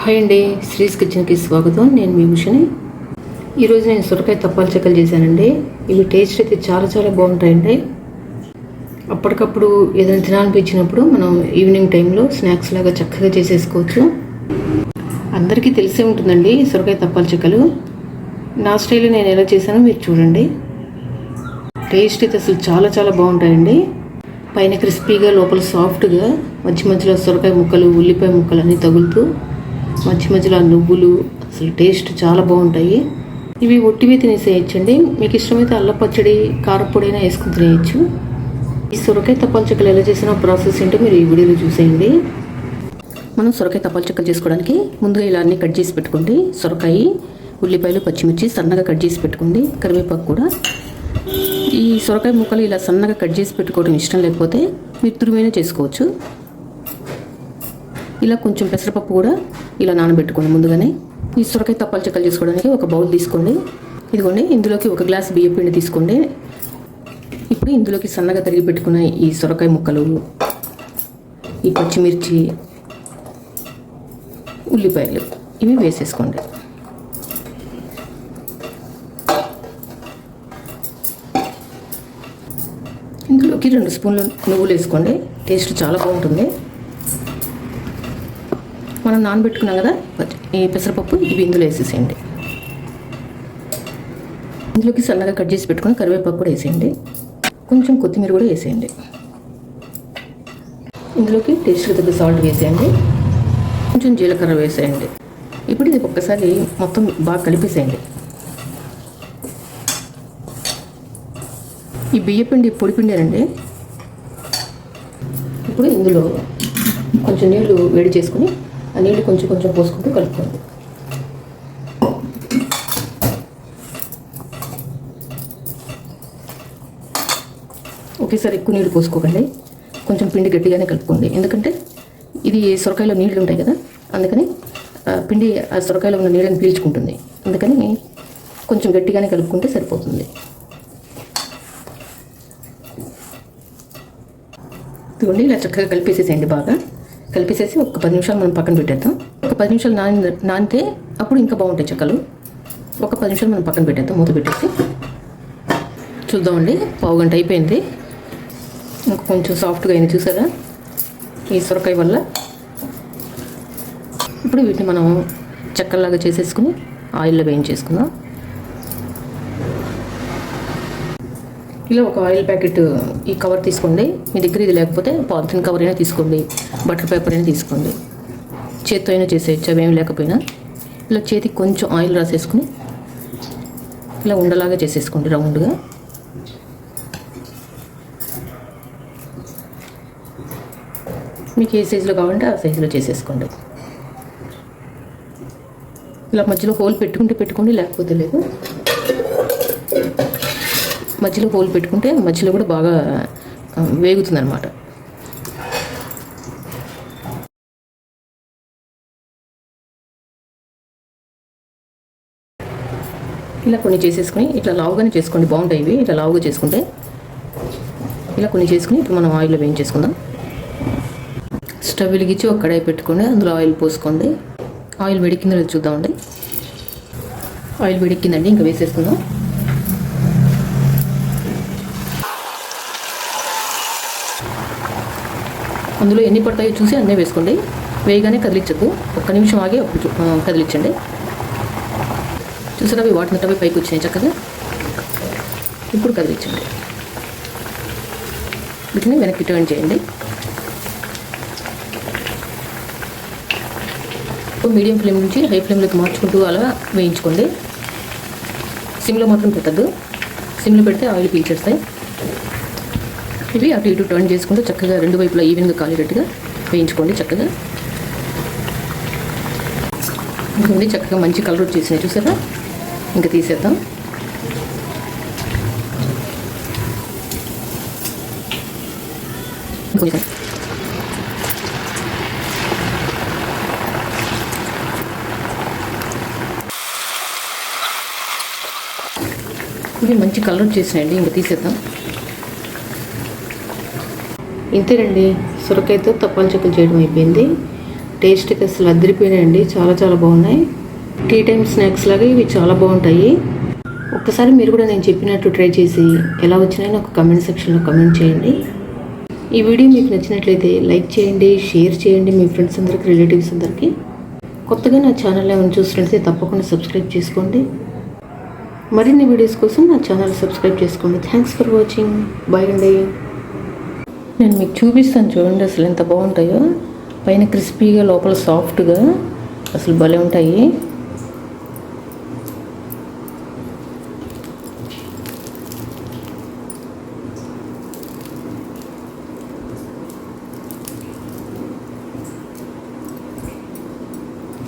Hi అండి శ్రీస్ కిచెన్కి స్వాగతం. నేను మీ భూషణి ఈరోజు నేను సొరకాయ తప్పాలు చెక్కలు చేశానండి. ఇవి టేస్ట్ అయితే చాలా చాలా బాగుంటాయండి. అప్పటికప్పుడు ఏదైనా తినాలనిపించినప్పుడు మనం ఈవినింగ్ టైంలో స్నాక్స్ లాగా చక్కగా చేసేసుకోవచ్చు. అందరికీ తెలిసే ఉంటుందండి సొరకాయ తప్పాలు చెక్కలు. నా స్టైల్లో నేను ఎలా చేశానో మీరు చూడండి. టేస్ట్ అయితే అసలు చాలా చాలా బాగుంటాయండి. పైన క్రిస్పీగా లోపల సాఫ్ట్గా మధ్య మధ్యలో సొరకాయ ముక్కలు ఉల్లిపాయ ముక్కలు అన్నీ తగులుతూ మధ్య మధ్యలో నువ్వులు అసలు టేస్ట్ చాలా బాగుంటాయి. ఇవి ఒట్టివి తినేసేయచ్చండి. మీకు ఇష్టమైతే అల్ల పచ్చడి కారపొడి అయినా వేసుకుని తినేయచ్చు. ఈ సొరకాయ తప్పాల చెక్కలు ఎలా చేసిన ప్రాసెస్ ఏంటో మీరు ఈ వీడియోలో చూసేయండి. మనం సొరకాయ తప్పాల చేసుకోవడానికి ముందుగా ఇలా అన్ని కట్ చేసి పెట్టుకోండి. సొరకాయ ఉల్లిపాయలు పచ్చిమిర్చి సన్నగా కట్ చేసి పెట్టుకోండి. కరివేపాకు కూడా. ఈ సొరకాయ ముక్కలు ఇలా సన్నగా కట్ చేసి పెట్టుకోవడం ఇష్టం లేకపోతే మీరు తురిమైనా చేసుకోవచ్చు. ఇలా కొంచెం పెసరపప్పు కూడా ఇలా నానబెట్టుకోండి ముందుగానే. ఈ సొరకాయ తప్పాలు చెక్కలు చేసుకోవడానికి ఒక బౌల్ తీసుకోండి. ఇదిగోండి ఇందులోకి ఒక గ్లాస్ బియ్య పిండి తీసుకోండి. ఇప్పుడు ఇందులోకి సన్నగా తరిగి పెట్టుకున్న ఈ సొరకాయ ముక్కలు ఈ పచ్చిమిర్చి ఉల్లిపాయలు ఇవి వేసేసుకోండి. ఇందులోకి రెండు స్పూన్లు నువ్వులు వేసుకోండి. టేస్ట్ చాలా బాగుంటుంది. మనం నానబెట్టుకున్నాం కదా ఈ పెసరపప్పు ఇవి ఇందులో వేసేసేయండి. ఇందులోకి సన్నగా కట్ చేసి పెట్టుకుని కరివేపాకు కూడా వేసేయండి. కొంచెం కొత్తిమీర కూడా వేసేయండి. ఇందులోకి టేస్ట్కి తగ్గ సాల్ట్ వేసేయండి. కొంచెం జీలకర్ర వేసేయండి. ఇప్పుడు ఇది ఒక్కసారి మొత్తం బాగా కలిపేసేయండి. ఈ బియ్యపిండి పొడి పిండారండి ఇప్పుడు ఇందులో కొంచెం నీళ్ళు వేడి చేసుకుని ఆ నీళ్ళు కొంచెం కొంచెం పోసుకుంటూ కలుపుకోండి ఒకేసారి ఎక్కువ నీళ్ళు పోసుకోకండి. కొంచెం పిండి గట్టిగానే కలుపుకోండి. ఎందుకంటే ఇది సొరకాయలో నీళ్ళు ఉంటాయి కదా అందుకని పిండి ఆ సొరకాయలో ఉన్న నీళ్ళని పీల్చుకుంటుంది. అందుకని కొంచెం గట్టిగానే కలుపుకుంటే సరిపోతుంది. ఇదిగోండి ఇలా చక్కగా కలిపేసేసేయండి బాగా. కలిపేసేసి ఒక పది నిమిషాలు మనం పక్కన పెట్టేద్దాం. ఒక పది నిమిషాలు నాని నానితే అప్పుడు ఇంకా బాగుంటాయి చెక్కలు. ఒక పది నిమిషాలు మనం పక్కన పెట్టేద్దాం మూత పెట్టేసి. చూద్దామండి పావు గంట అయిపోయింది. ఇంకా కొంచెం సాఫ్ట్గా అయింది చూసారా? ఈ సొరకాయ వల్ల. ఇప్పుడు వీటిని మనం చెక్కలాగా చేసేసుకుని ఆయిల్లో వేయించేసుకుందాం. ఇలా ఒక ఆయిల్ ప్యాకెట్ ఈ కవర్ తీసుకోండి. మీ దగ్గర ఇది లేకపోతే పాలిథిన్ కవర్ అయినా తీసుకోండి. బటర్ పేపర్ అయినా తీసుకోండి. చేత్తో అయినా చేసేయచ్చు అవేం లేకపోయినా. ఇలా చేతికి కొంచెం ఆయిల్ రాసేసుకుని ఇలా ఉండలాగా చేసేసుకోండి రౌండ్గా. మీకు ఏ సైజులో కావాలంటే ఆ సైజులో చేసేసుకోండి. ఇలా మధ్యలో హోల్ పెట్టుకుంటే పెట్టుకోండి లేకపోతే లేదు. మధ్యలో పోలు పెట్టుకుంటే మధ్యలో కూడా బాగా వేగుతుంది అనమాట ఇలా కొన్ని చేసేసుకుని ఇట్లా లావుగానే చేసుకోండి. బాగుంటాయి ఇవి. ఇట్లా లావుగా చేసుకుంటే ఇలా కొన్ని చేసుకుని ఇప్పుడు మనం ఆయిల్లో వేయించేసుకుందాం. స్టవ్ వెలిగించి ఒక కడాయి పెట్టుకోండి. అందులో ఆయిల్ పోసుకోండి. ఆయిల్ వేడెక్కిందో లేదో చూద్దామండి. ఆయిల్ వేడిక్కిందండి ఇంకా వేసేసుకుందాం. అందులో ఎన్ని పడతాయో చూసి అన్నీ వేసుకోండి. వేయగానే కదిలించద్దు. ఒక్క నిమిషం ఆగి అప్పుడు కదిలించండి. చూసారా అవి వాటినట్టు పైకి వచ్చినాయి చక్కగా? ఇప్పుడు కదిలించండి. వీటిని వెనక్కి టర్న్ చేయండి. మీడియం ఫ్లేమ్ నుంచి హై ఫ్లేమ్లోకి మార్చుకుంటూ అలా వేయించుకోండి. సిమ్లో మాత్రం పెట్టద్దు. సిమ్లో పెడితే ఆయిల్ పీల్చేస్తాయి. ఇవి అటు ఇటు టర్న్ చేసుకుంటూ చక్కగా రెండు వైపులా ఈవెన్గా కాలేటట్టుగా వేయించుకోండి చక్కగా. ఇంకొండి చక్కగా మంచి కలర్ వచ్చేసినాయి చూసారా? ఇంకా తీసేద్దాం. ఇవి మంచి కలర్ వచ్చేసినాయండి ఇంకా తీసేద్దాం. ఇంతేనండి సొరకాయతో తప్పాల చెక్కలు చేయడం అయిపోయింది. టేస్ట్కి అసలు అద్దరిపోయినాయండి చాలా చాలా బాగున్నాయి. టీ టైం స్నాక్స్ లాగా ఇవి చాలా బాగుంటాయి. ఒక్కసారి మీరు కూడా నేను చెప్పినట్టు ట్రై చేసి ఎలా వచ్చినాయో నాకు కమెంట్ సెక్షన్లో కమెంట్ చేయండి. ఈ వీడియో మీకు నచ్చినట్లయితే లైక్ చేయండి షేర్ చేయండి మీ ఫ్రెండ్స్ అందరికీ రిలేటివ్స్ అందరికీ. కొత్తగా నా ఛానల్ ఏమైనా చూసినట్లయితే తప్పకుండా సబ్స్క్రైబ్ చేసుకోండి. మరిన్ని వీడియోస్ కోసం నా ఛానల్ సబ్స్క్రైబ్ చేసుకోండి. Thanks for watching. బాయ్ అండి. నేను మీకు చూపిస్తాను చూడండి అసలు ఎంత బాగుంటాయో. పైన క్రిస్పీగా లోపల సాఫ్ట్గా అసలు భలే ఉంటాయి.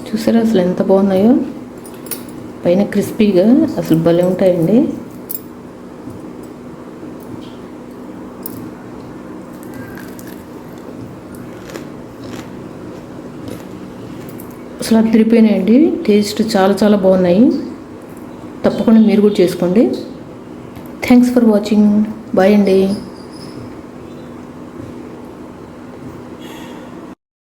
చూసారా అసలు ఎంత బాగున్నాయో. పైన క్రిస్పీగా అసలు భలే ఉంటాయండి. అసలు అదిరిపోయినాయండి టేస్ట్ చాలా చాలా బాగున్నాయి. తప్పకుండా మీరు కూడా చేసుకోండి. థ్యాంక్స్ ఫర్ వాచింగ్ బాయ్ అండి.